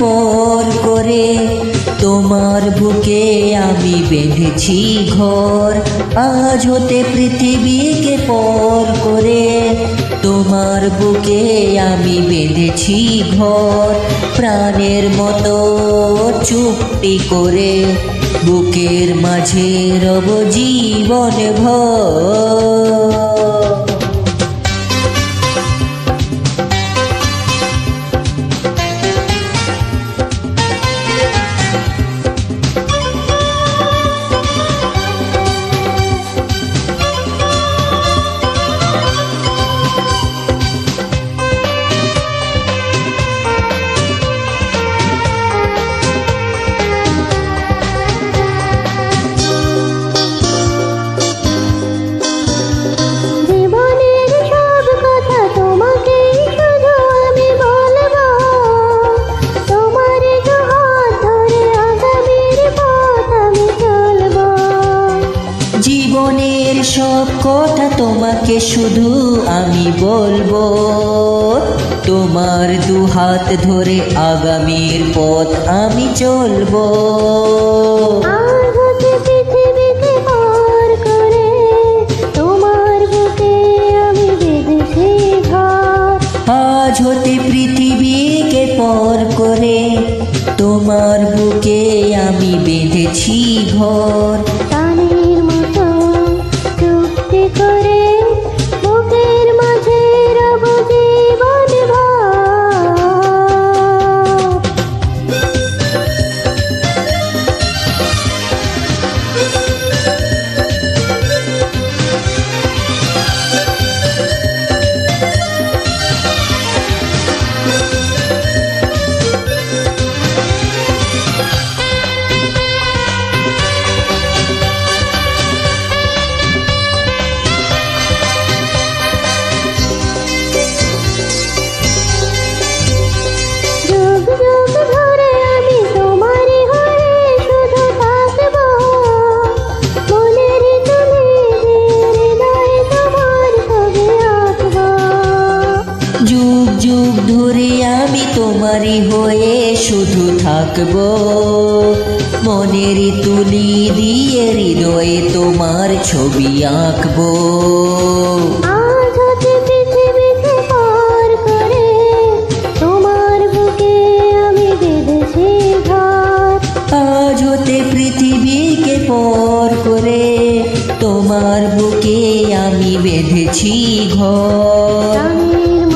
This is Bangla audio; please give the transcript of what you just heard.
পর করে তোমার বুকে আমি বেঁধেছি ঘর। আজ হতে পৃথিবীকে পর করে তোমার বুকে আমি বেঁধেছি ঘর। প্রাণের মতো চুক্তি করে বুকের মাঝে রব জীবন ভর। কথা তোমাকে শুধু আমি বলব। তোমার দু হাত ধরে আগামীর পথ আমি চলবো। আজ হতে পৃথিবীকে পার করে তোমার বুকে আমি বেঁধেছি ঘর। আমি তোমারই হয়ে শুধু থাকব। মনের তুলি দিয়ে হৃদয়ে তোমার ছবি আঁকবো। পৃথিবীকে পার করে তোমার বুকে আমি বেঁধেছি ঘর।